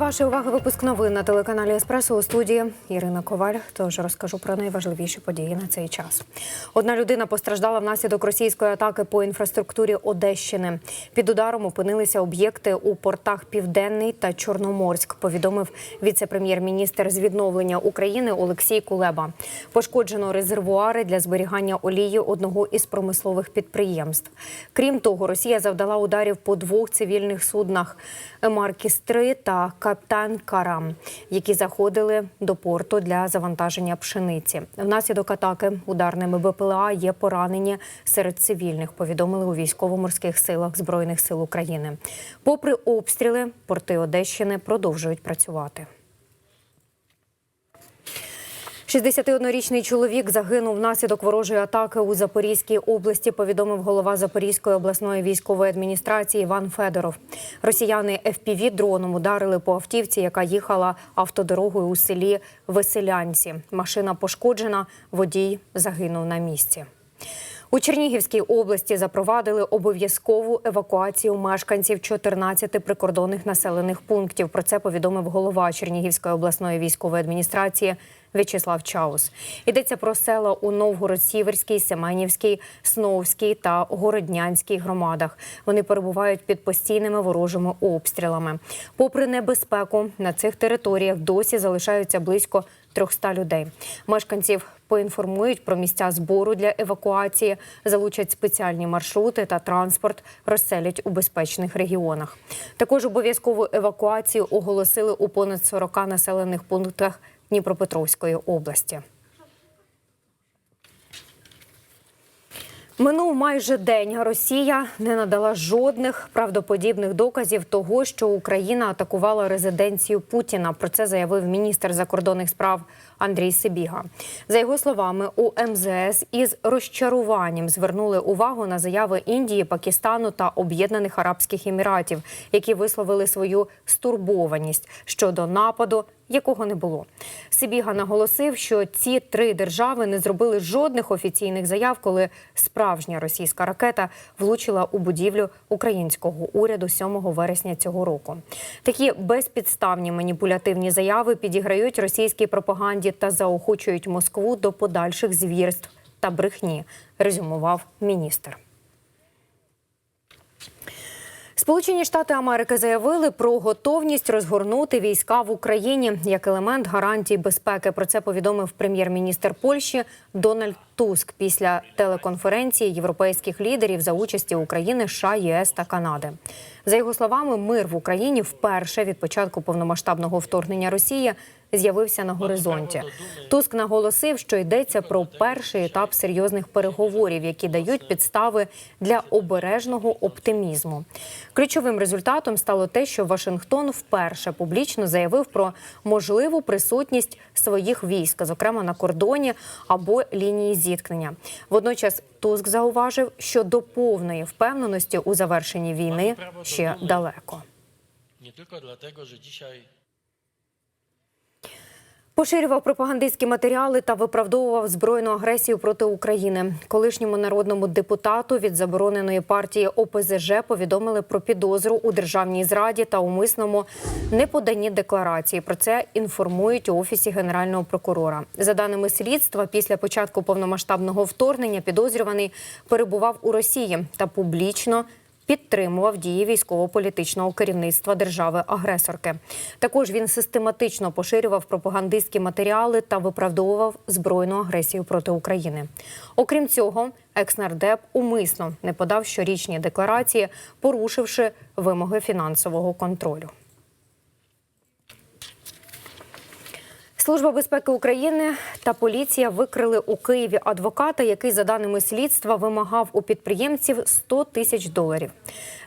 вашої уваги випуск новин на телеканалі Еспресо у студії Ірина Коваль. Тож розкажу про найважливіші події на цей час. Одна людина постраждала внаслідок російської атаки по інфраструктурі Одещини. Під ударом опинилися об'єкти у портах Південний та Чорноморськ. Повідомив віце-прем'єр-міністр з відновлення України Олексій Кулеба. Пошкоджено резервуари для зберігання олії одного із промислових підприємств. Крім того, Росія завдала ударів по двох цивільних суднах Маркіс 3 та Каптан Карам, які заходили до порту для завантаження пшениці. Внаслідок атаки ударними БПЛА є поранені серед цивільних. Повідомили у військово-морських силах збройних сил України. Попри обстріли, порти Одещини продовжують працювати. 61-річний чоловік загинув внаслідок ворожої атаки у Запорізькій області. Повідомив голова Запорізької обласної військової адміністрації Іван Федоров. Росіяни fpv дроном ударили по автівці, яка їхала автодорогою у селі Веселянці. Машина пошкоджена, водій загинув на місці. У Чернігівській області запровадили обов'язкову евакуацію мешканців 14 прикордонних населених пунктів. Про це повідомив голова Чернігівської обласної військової адміністрації В'ячеслав Чаус. Йдеться про села у Новгород-Сіверській, Семенівській, Сновській та Городнянській громадах. Вони перебувають під постійними ворожими обстрілами. Попри небезпеку, на цих територіях досі залишаються близько 300 людей. Мешканців поінформують про місця збору для евакуації, залучать спеціальні маршрути та транспорт, розселять у безпечних регіонах. Також обов'язкову евакуацію оголосили у понад 40 населених пунктах Дніпропетровської області. Минув майже день. Росія не надала жодних правдоподібних доказів того, що Україна атакувала резиденцію Путіна. Про це заявив міністр закордонних справ Андрій Сибіга. За його словами, у МЗС із розчаруванням звернули увагу на заяви Індії, Пакистану та Об'єднаних Арабських Еміратів, які висловили свою стурбованість щодо нападу якого не було. Сибіга наголосив, що ці три держави не зробили жодних офіційних заяв, коли справжня російська ракета влучила у будівлю українського уряду 7 вересня цього року. Такі безпідставні маніпулятивні заяви підіграють російській пропаганді та заохочують Москву до подальших звірств та брехні. Резюмував міністр. Сполучені Штати Америки заявили про готовність розгорнути війська в Україні як елемент гарантій безпеки. Про це повідомив прем'єр-міністр Польщі Дональд Туск після телеконференції європейських лідерів за участі України, США, ЄС та Канади. За його словами, мир в Україні вперше від початку повномасштабного вторгнення Росії з'явився на горизонті. Туск наголосив, що йдеться про перший етап серйозних переговорів, які дають підстави для обережного оптимізму. Ключовим результатом стало те, що Вашингтон вперше публічно заявив про можливу присутність своїх військ, зокрема на кордоні або лінії зіткнення. Водночас Туск зауважив, що до повної впевненості у завершенні війни ще далеко. Nie tylko dlatego, że dzisiaj Поширював пропагандистські матеріали та виправдовував збройну агресію проти України. Колишньому народному депутату від забороненої партії ОПЗЖ повідомили про підозру у державній зраді та умисному неподанні декларації. Про це інформують у офісі генерального прокурора. За даними слідства, після початку повномасштабного вторгнення підозрюваний перебував у Росії та публічно підтримував дії військово-політичного керівництва держави-агресорки. Також він систематично поширював пропагандистські матеріали та виправдовував збройну агресію проти України. Окрім цього, екснардеп умисно не подав щорічні декларації, порушивши вимоги фінансового контролю. Служба безпеки України та поліція викрили у Києві адвоката, який, за даними слідства, вимагав у підприємців 100 тисяч доларів.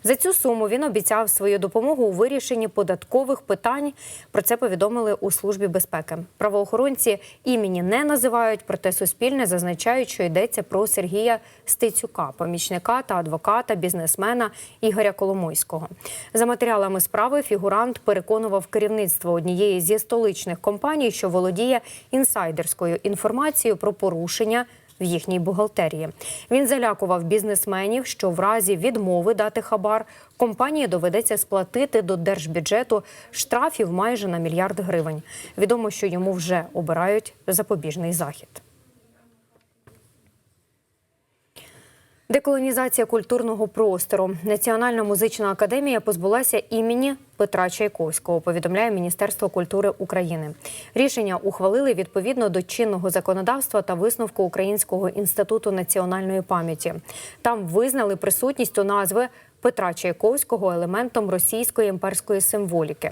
За цю суму він обіцяв свою допомогу у вирішенні податкових питань. Про це повідомили у службі безпеки. Правоохоронці імені не називають, проте суспільне зазначають, що йдеться про Сергія Стецюка, помічника та адвоката, бізнесмена Ігоря Коломойського. За матеріалами справи фігурант переконував керівництво однієї зі столичних компаній, що володіє інсайдерською інформацією про порушення в їхній бухгалтерії. Він залякував бізнесменів, що в разі відмови дати хабар компанії доведеться сплатити до держбюджету штрафів майже на мільярд гривень. Відомо, що йому вже обирають запобіжний захід. Деколонізація культурного простору. Національна музична академія позбулася імені Петра Чайковського. Повідомляє Міністерство культури України. Рішення ухвалили відповідно до чинного законодавства та висновку Українського інституту національної пам'яті. Там визнали присутність у назви. Петра Чайковського елементом російської імперської символіки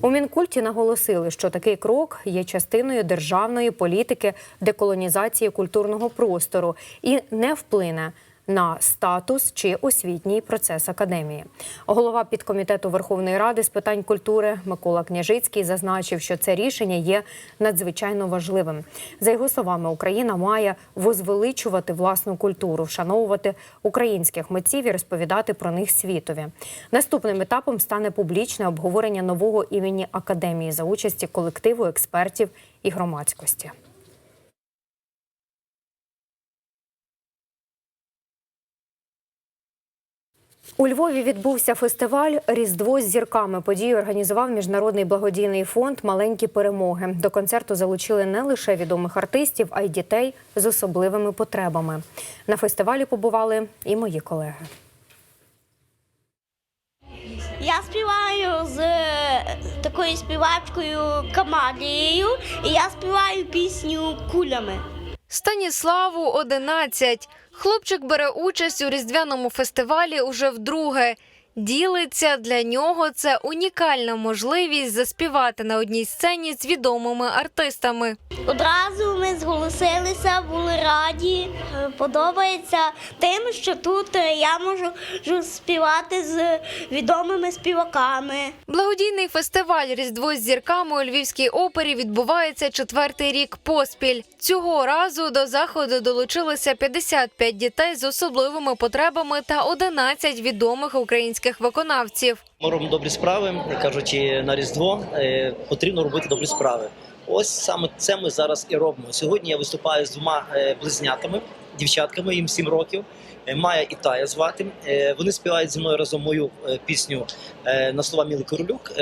у мінкульті наголосили, що такий крок є частиною державної політики деколонізації культурного простору і не вплине на статус чи освітній процес академії. Голова підкомітету Верховної Ради з питань культури Микола Княжицький зазначив, що це рішення є надзвичайно важливим. За його словами, Україна має возвеличувати власну культуру, вшановувати українських митців і розповідати про них світові. Наступним етапом стане публічне обговорення нового імені академії за участі колективу експертів і громадськості. У Львові відбувся фестиваль Різдво з зірками. Подію організував міжнародний благодійний фонд Маленькі перемоги. До концерту залучили не лише відомих артистів, а й дітей з особливими потребами. На фестивалі побували і мої колеги. Я співаю з е, такою співачкою Камалією, і я співаю пісню кулями. Станіславу 11. Хлопчик бере участь у різдвяному фестивалі уже вдруге. Ділиться для нього це унікальна можливість заспівати на одній сцені з відомими артистами. Одразу ми зголосилися, були раді. Подобається тим, що тут я можу можу співати з відомими співаками. Благодійний фестиваль Різдво з зірками у Львівській опері відбувається четвертий рік поспіль. Цього разу до заходу долучилися 55 дітей з особливими потребами та 11 відомих українських виконавців. Ми робимо добрі справи, кажучи на Різдво е, потрібно робити добрі справи. Ось саме це ми зараз і робимо. Сьогодні я виступаю з двома е, близнятами, дівчатками, їм 7 років. Е, Майя і Тая звати. Вони співають зі мною разом мою пісню на слова Міли Королюк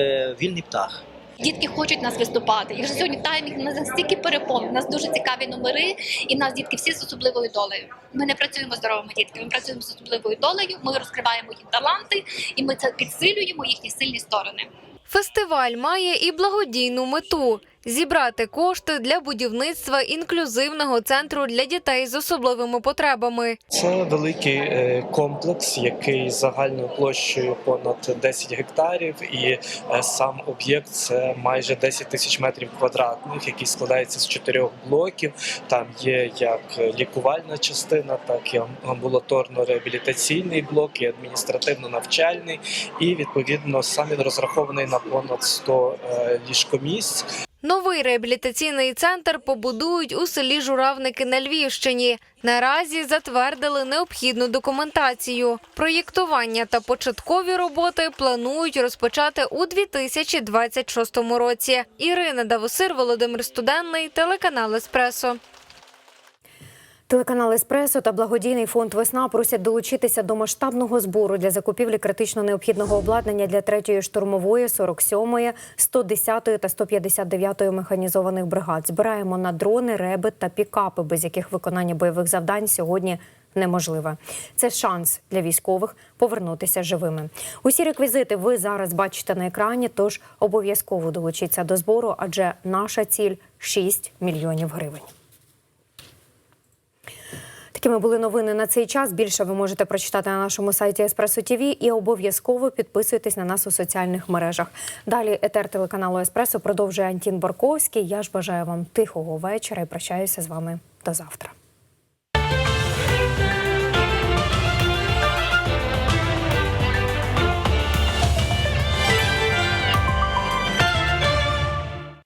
Вільний птах. Дітки хочуть нас виступати. І вже сьогодні таймінг нас настільки переповнений. Нас дуже цікаві номери, і нас дітки всі з особливою долею. Ми не працюємо з здоровими дітками, ми працюємо з особливою долею. Ми розкриваємо їх таланти, і ми це підсилюємо їхні сильні сторони. Фестиваль має і благодійну мету зібрати кошти для будівництва інклюзивного центру для дітей з особливими потребами. Це великий е, комплекс, який загальною площею понад 10 гектарів, і е, сам об'єкт це майже 10 тисяч метрів квадратних, який складається з чотирьох блоків. Там є як лікувальна частина, так і амбулаторно-реабілітаційний блок, і адміністративно-навчальний. І відповідно сам він розрахований на понад 100 е, ліжкомісць. Новий реабілітаційний центр побудують у селі Журавники на Львівщині. Наразі затвердили необхідну документацію. Проєктування та початкові роботи планують розпочати у 2026 році. Ірина Давосир, Володимир Студенний, телеканал Еспресо. Телеканал Еспресо та благодійний фонд Весна просять долучитися до масштабного збору для закупівлі критично необхідного обладнання для 3-ї штурмової, 47-ї, 110-ї та 159-ї механізованих бригад. Збираємо на дрони, реби та пікапи, без яких виконання бойових завдань сьогодні неможливе. Це шанс для військових повернутися живими. Усі реквізити ви зараз бачите на екрані, тож обов'язково долучіться до збору, адже наша ціль 6 мільйонів гривень. Такими були новини на цей час. Більше ви можете прочитати на нашому сайті Еспресо ТВ і обов'язково підписуйтесь на нас у соціальних мережах. Далі етер телеканалу Еспресо продовжує Антін Борковський. Я ж бажаю вам тихого вечора і прощаюся з вами до завтра.